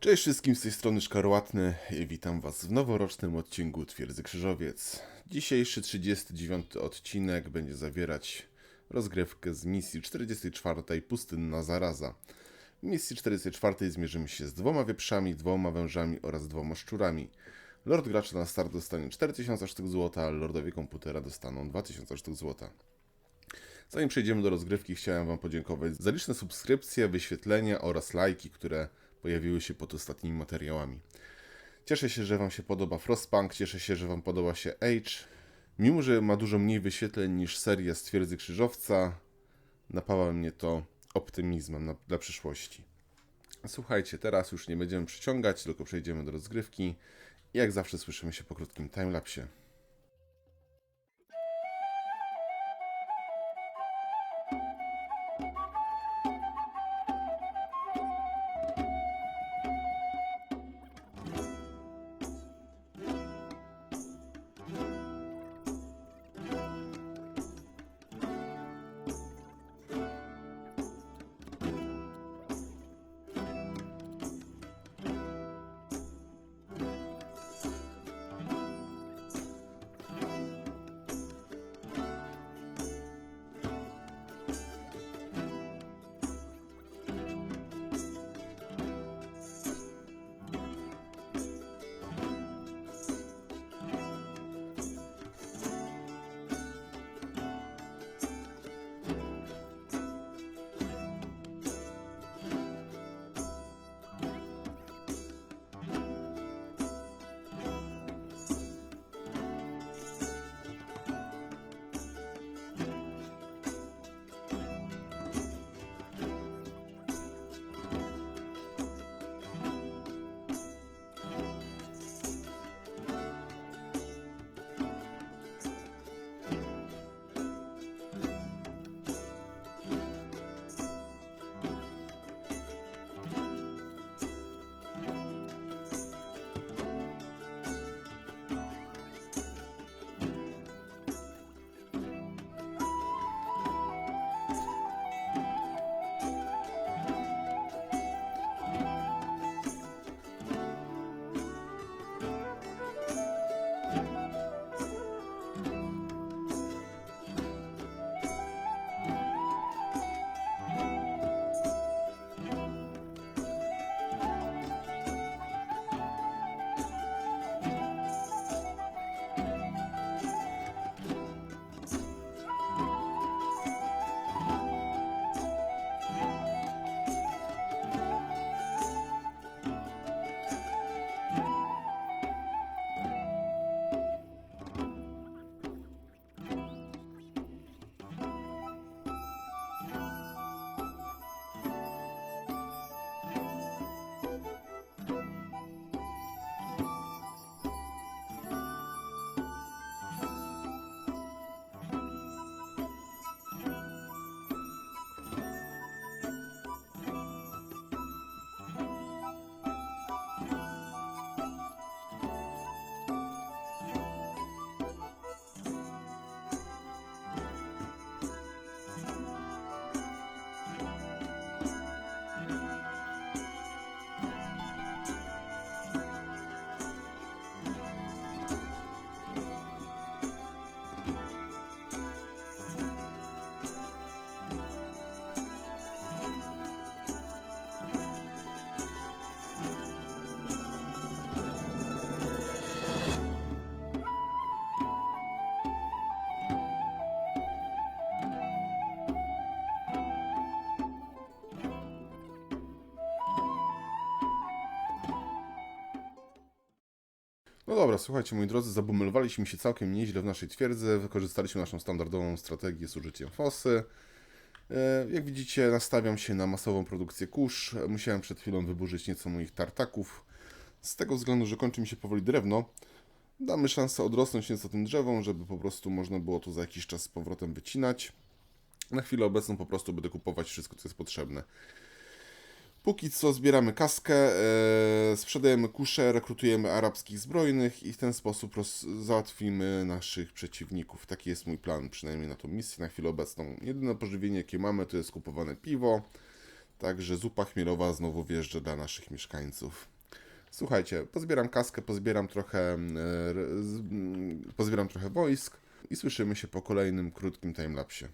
Cześć wszystkim, z tej strony Szkarłatny i witam was w noworocznym odcinku Twierdzy Krzyżowiec. Dzisiejszy 39 odcinek będzie zawierać rozgrywkę z misji 44 Pustynna Zaraza. W misji 44 zmierzymy się z dwoma wieprzami, dwoma wężami oraz dwoma szczurami. Lord gracza na start dostanie 4000 sztuk złota, a lordowie komputera dostaną 2000 sztuk złota. Zanim przejdziemy do rozgrywki, chciałem Wam podziękować za liczne subskrypcje, wyświetlenia oraz lajki, które pojawiły się pod ostatnimi materiałami. Cieszę się, że Wam się podoba Frostpunk, cieszę się, że Wam podoba się Age. Mimo, że ma dużo mniej wyświetleń niż seria z Twierdzy Krzyżowca, napawa mnie to optymizmem na, dla przyszłości. Słuchajcie, teraz już nie będziemy przyciągać, tylko przejdziemy do rozgrywki. Jak zawsze słyszymy się po krótkim timelapsie. No dobra, słuchajcie, moi drodzy, zabumelowaliśmy się całkiem nieźle w naszej twierdzy, wykorzystaliśmy naszą standardową strategię z użyciem fosy. E, Jak widzicie, nastawiam się na masową produkcję kurz. Musiałem przed chwilą wyburzyć nieco moich tartaków. Z tego względu, że kończy mi się powoli drewno, damy szansę odrosnąć nieco tym drzewom, żeby po prostu można było to za jakiś czas z powrotem wycinać. Na chwilę obecną po prostu będę kupować wszystko, co jest potrzebne. Póki co zbieramy kaskę, e, sprzedajemy kusze, rekrutujemy arabskich zbrojnych i w ten sposób roz, załatwimy naszych przeciwników. Taki jest mój plan, przynajmniej na tą misję na chwilę obecną. Jedyne pożywienie, jakie mamy, to jest kupowane piwo. Także zupa chmielowa znowu wjeżdża dla naszych mieszkańców. Słuchajcie, pozbieram kaskę, pozbieram trochę, e, pozbieram trochę wojsk i słyszymy się po kolejnym krótkim timelapsie.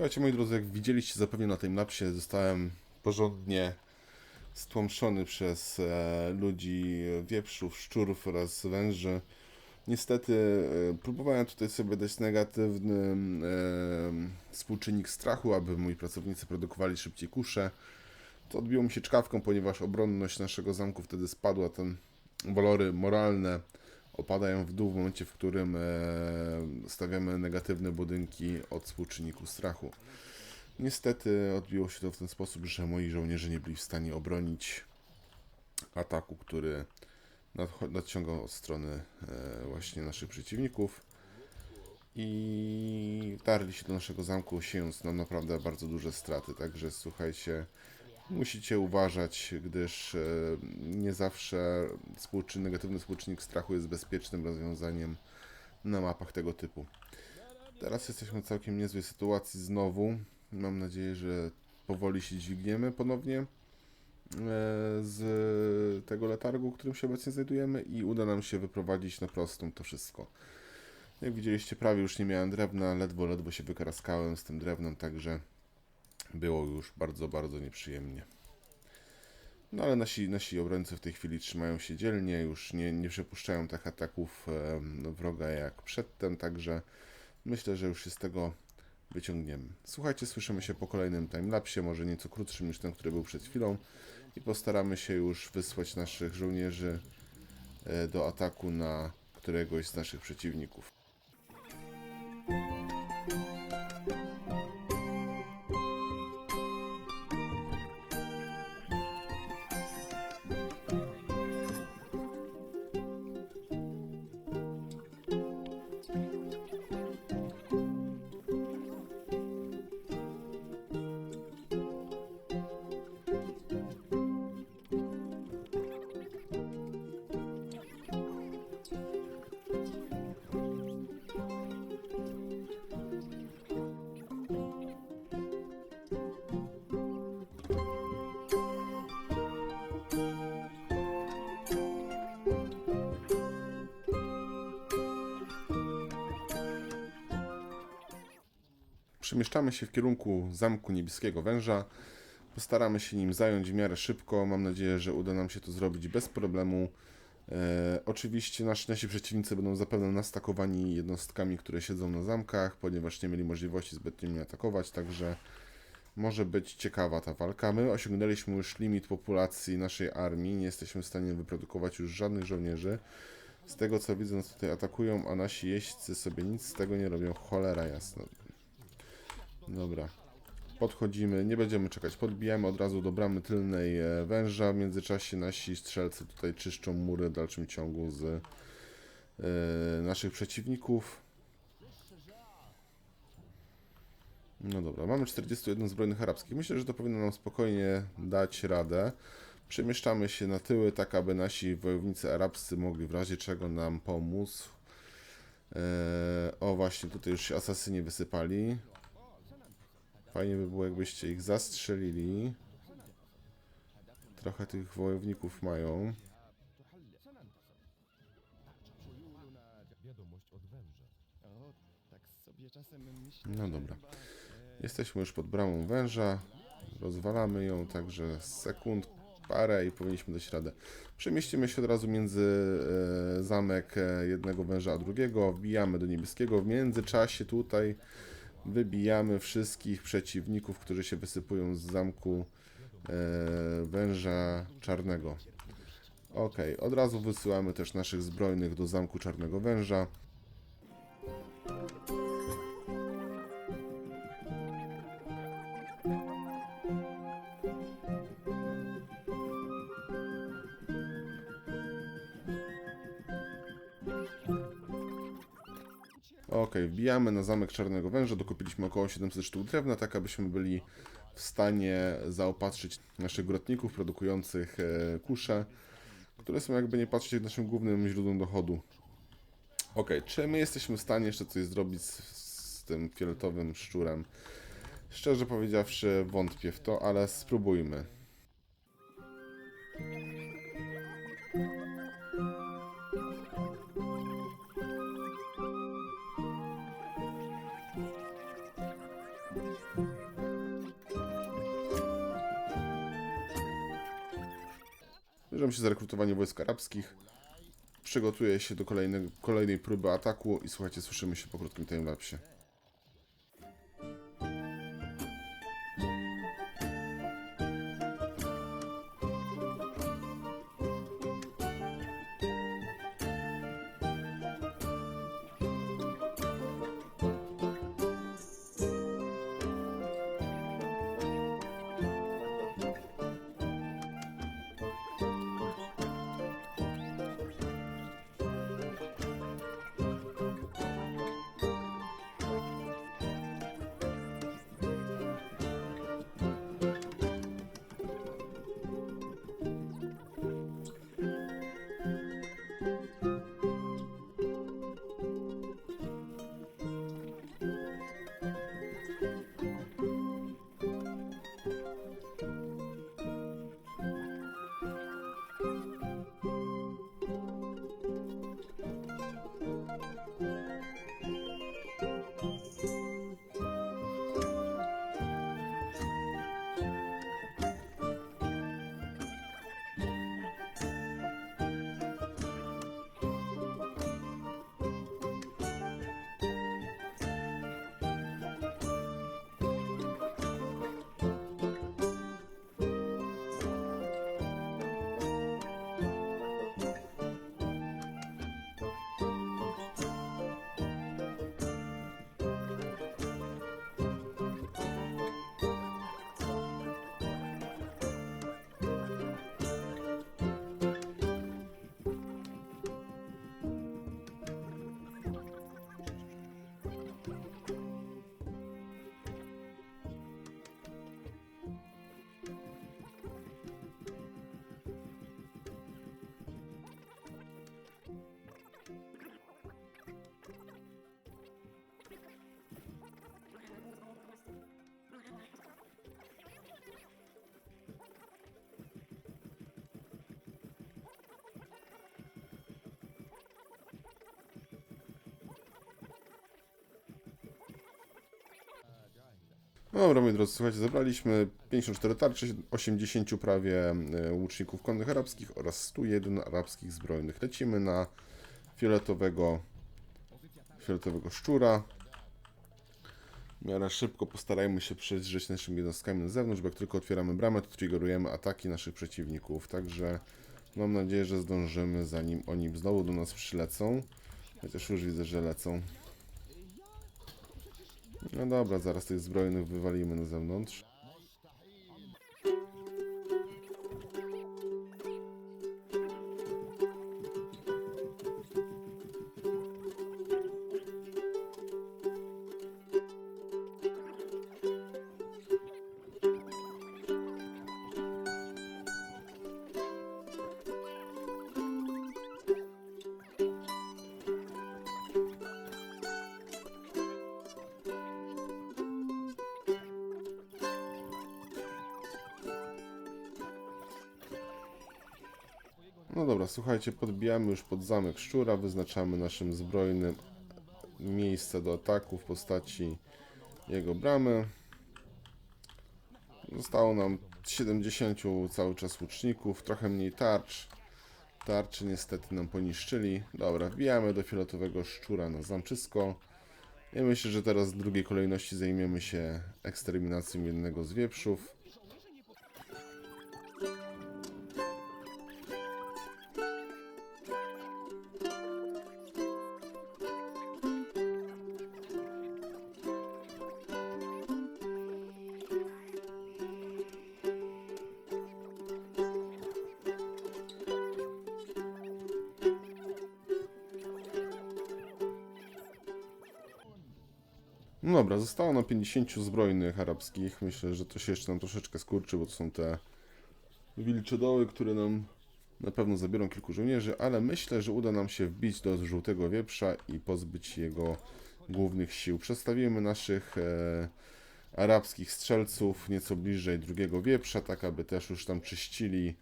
Słuchajcie, moi drodzy, jak widzieliście zapewne na tym lapsie, zostałem porządnie stłamszony przez e, ludzi, wieprzów, szczurów oraz węży. Niestety e, próbowałem tutaj sobie dać negatywny e, współczynnik strachu, aby moi pracownicy produkowali szybciej kusze. To odbiło mi się czkawką, ponieważ obronność naszego zamku wtedy spadła, ten walory moralne opadają w dół w momencie, w którym e, stawiamy negatywne budynki od współczynniku strachu. Niestety odbiło się to w ten sposób, że moi żołnierze nie byli w stanie obronić ataku, który nadciągał od strony e, właśnie naszych przeciwników i tarli się do naszego zamku, siejąc nam naprawdę bardzo duże straty. Także słuchajcie, musicie uważać, gdyż e, nie zawsze współczyn, negatywny współczynnik strachu jest bezpiecznym rozwiązaniem na mapach tego typu. Teraz jesteśmy w całkiem niezłej sytuacji znowu. Mam nadzieję, że powoli się dźwigniemy ponownie e, z tego letargu, w którym się obecnie znajdujemy i uda nam się wyprowadzić na prostą to wszystko. Jak widzieliście, prawie już nie miałem drewna, ledwo, ledwo się wykaraskałem z tym drewnem, także było już bardzo, bardzo nieprzyjemnie. No ale nasi, nasi obrońcy w tej chwili trzymają się dzielnie, już nie, nie przepuszczają tak ataków wroga jak przedtem, także myślę, że już się z tego wyciągniemy. Słuchajcie, słyszymy się po kolejnym timelapsie, może nieco krótszym niż ten, który był przed chwilą i postaramy się już wysłać naszych żołnierzy e, do ataku na któregoś z naszych przeciwników. Przemieszczamy się w kierunku Zamku Niebieskiego Węża. Postaramy się nim zająć w miarę szybko. Mam nadzieję, że uda nam się to zrobić bez problemu. E, oczywiście nasi, nasi przeciwnicy będą zapewne nastakowani jednostkami, które siedzą na zamkach, ponieważ nie mieli możliwości zbytnio mnie atakować, także może być ciekawa ta walka. My osiągnęliśmy już limit populacji naszej armii, nie jesteśmy w stanie wyprodukować już żadnych żołnierzy. Z tego co widzę, nas tutaj atakują, a nasi jeźdźcy sobie nic z tego nie robią. Cholera jasna. Dobra. Podchodzimy, nie będziemy czekać. Podbijamy od razu do bramy tylnej e, węża. W międzyczasie nasi strzelcy tutaj czyszczą mury w dalszym ciągu z e, naszych przeciwników. No dobra, mamy 41 zbrojnych arabskich. Myślę, że to powinno nam spokojnie dać radę. Przemieszczamy się na tyły, tak aby nasi wojownicy arabscy mogli w razie czego nam pomóc. E, o, właśnie, tutaj już się asasyni wysypali. Fajnie by było, jakbyście ich zastrzelili. Trochę tych wojowników mają. No dobra. Jesteśmy już pod bramą węża. Rozwalamy ją, także sekund parę i powinniśmy dać radę. Przemieścimy się od razu między e, zamek e, jednego węża a drugiego. Wbijamy do niebieskiego. W międzyczasie tutaj wybijamy wszystkich przeciwników, którzy się wysypują z zamku e, węża czarnego. Ok, od razu wysyłamy też naszych zbrojnych do zamku czarnego węża. Ok, wbijamy na zamek Czarnego Węża, dokupiliśmy około 700 sztuk drewna, tak abyśmy byli w stanie zaopatrzyć naszych grotników produkujących e, kusze, które są jakby nie patrzeć naszym głównym źródłem dochodu. Ok, czy my jesteśmy w stanie jeszcze coś zrobić z, z tym fioletowym szczurem? Szczerze powiedziawszy wątpię w to, ale spróbujmy. Bierzemy się za rekrutowanie wojsk arabskich. Przygotuję się do kolejnej, próby ataku i słuchajcie, słyszymy się po krótkim timelapsie. No Dobra, moi drodzy, słuchajcie, zebraliśmy 54 tarcze, 80 prawie e, łuczników konnych arabskich oraz 101 arabskich zbrojnych. Lecimy na fioletowego, fioletowego szczura. W miarę szybko postarajmy się przedrzeć naszymi jednostkami na zewnątrz, bo jak tylko otwieramy bramę, to triggerujemy ataki naszych przeciwników. Także mam nadzieję, że zdążymy, zanim oni znowu do nas przylecą. Chociaż już widzę, że lecą. No dobra, zaraz tych zbrojnych wywalimy na zewnątrz. No dobra, słuchajcie, podbijamy już pod zamek szczura, wyznaczamy naszym zbrojnym miejsce do ataku w postaci jego bramy. Zostało nam 70 cały czas łuczników, trochę mniej tarcz. Tarczy niestety nam poniszczyli. Dobra, wbijamy do fioletowego szczura na zamczysko. Ja myślę, że teraz w drugiej kolejności zajmiemy się eksterminacją jednego z wieprzów. No dobra, zostało nam 50 zbrojnych arabskich. Myślę, że to się jeszcze nam troszeczkę skurczy, bo to są te wilczodoły, które nam na pewno zabiorą kilku żołnierzy, ale myślę, że uda nam się wbić do żółtego wieprza i pozbyć jego głównych sił. Przedstawimy naszych e, arabskich strzelców nieco bliżej drugiego wieprza, tak aby też już tam czyścili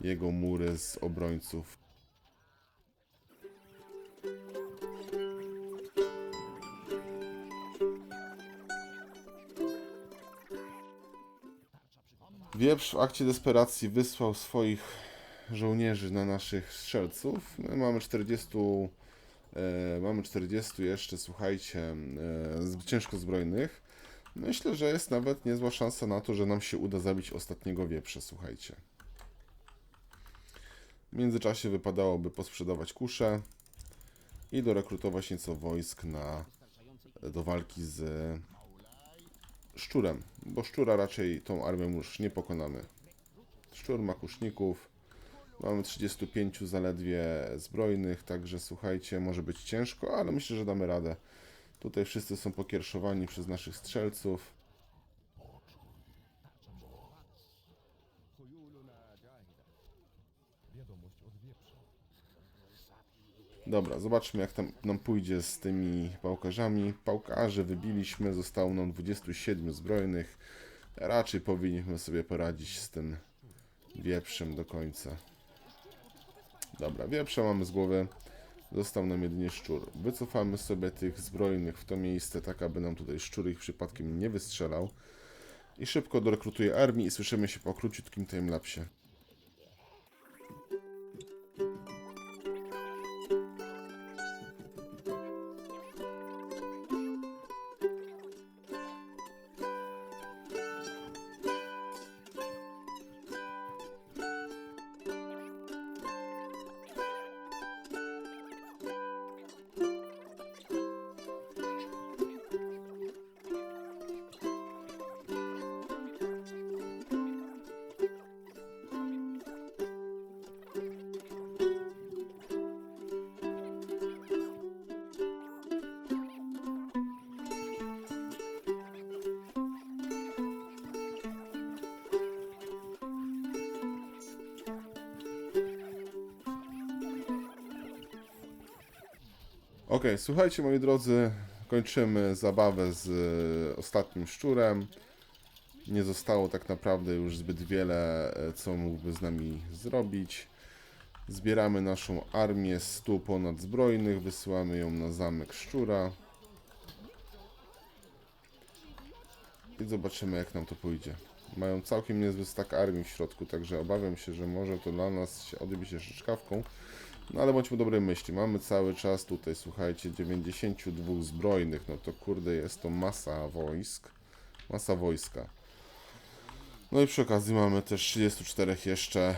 jego mury z obrońców. Wieprz w akcie desperacji wysłał swoich żołnierzy na naszych strzelców. My mamy 40, e, mamy 40 jeszcze, słuchajcie, e, ciężko zbrojnych. Myślę, że jest nawet niezła szansa na to, że nam się uda zabić ostatniego wieprza, słuchajcie. W międzyczasie wypadałoby posprzedawać kusze i dorekrutować nieco wojsk na, do walki z szczurem, bo szczura raczej tą armią już nie pokonamy. Szczur ma kuszników, mamy 35 zaledwie zbrojnych, także słuchajcie, może być ciężko, ale myślę, że damy radę. Tutaj wszyscy są pokierszowani przez naszych strzelców. Wiadomość od wieprza. Dobra, zobaczmy jak tam nam pójdzie z tymi pałkarzami. Pałkarzy wybiliśmy, zostało nam 27 zbrojnych. Raczej powinniśmy sobie poradzić z tym wieprzem do końca. Dobra, wieprza mamy z głowy. Został nam jedynie szczur. Wycofamy sobie tych zbrojnych w to miejsce, tak aby nam tutaj szczur ich przypadkiem nie wystrzelał. I szybko dorekrutuję armii i słyszymy się po króciutkim timelapsie. Okej, słuchajcie moi drodzy, kończymy zabawę z e, ostatnim szczurem. Nie zostało tak naprawdę już zbyt wiele, e, co mógłby z nami zrobić. Zbieramy naszą armię 100 ponad zbrojnych, wysyłamy ją na zamek szczura. I zobaczymy jak nam to pójdzie. Mają całkiem niezły stak armii w środku, także obawiam się, że może to dla nas się odbić jeszcze szczkawką. No ale bądźmy dobrej myśli, mamy cały czas tutaj, słuchajcie, 92 zbrojnych, no to kurde jest to masa wojsk, masa wojska. No i przy okazji mamy też 34 jeszcze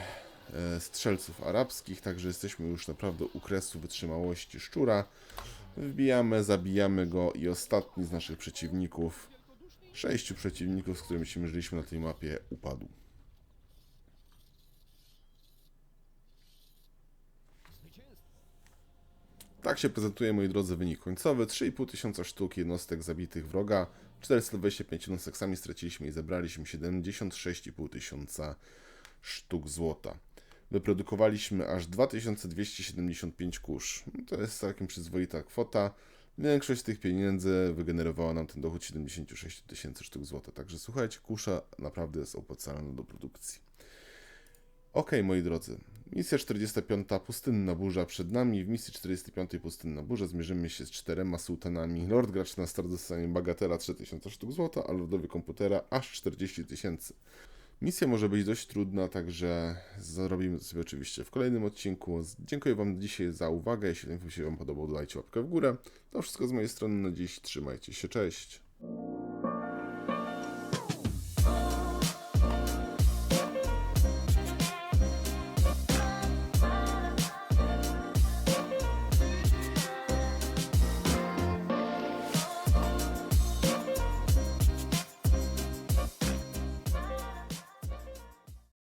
e, strzelców arabskich, także jesteśmy już naprawdę u kresu wytrzymałości szczura. Wbijamy, zabijamy go i ostatni z naszych przeciwników, sześciu przeciwników, z którymi się mierzyliśmy na tej mapie, upadł. Tak się prezentuje, moi drodzy, wynik końcowy. 3,5 tysiąca sztuk jednostek zabitych wroga, 425 jednostek sami straciliśmy i zebraliśmy 76,5 tysiąca sztuk złota. Wyprodukowaliśmy aż 2275 kurz. To jest całkiem przyzwoita kwota. Większość z tych pieniędzy wygenerowała nam ten dochód 76 tysięcy sztuk złota. Także słuchajcie, kusza naprawdę jest opłacalna do produkcji. Okej, moi drodzy. Misja 45. Pustynna burza przed nami. W misji 45. Pustynna burza zmierzymy się z czterema sułtanami. Lord gracz na start dostanie bagatela 3000 sztuk złota, a lordowie komputera aż 40 tysięcy. Misja może być dość trudna, także zrobimy to sobie oczywiście w kolejnym odcinku. Dziękuję Wam dzisiaj za uwagę. Jeśli ten film się Wam podobał, dajcie łapkę w górę. To wszystko z mojej strony na dziś. Trzymajcie się, cześć.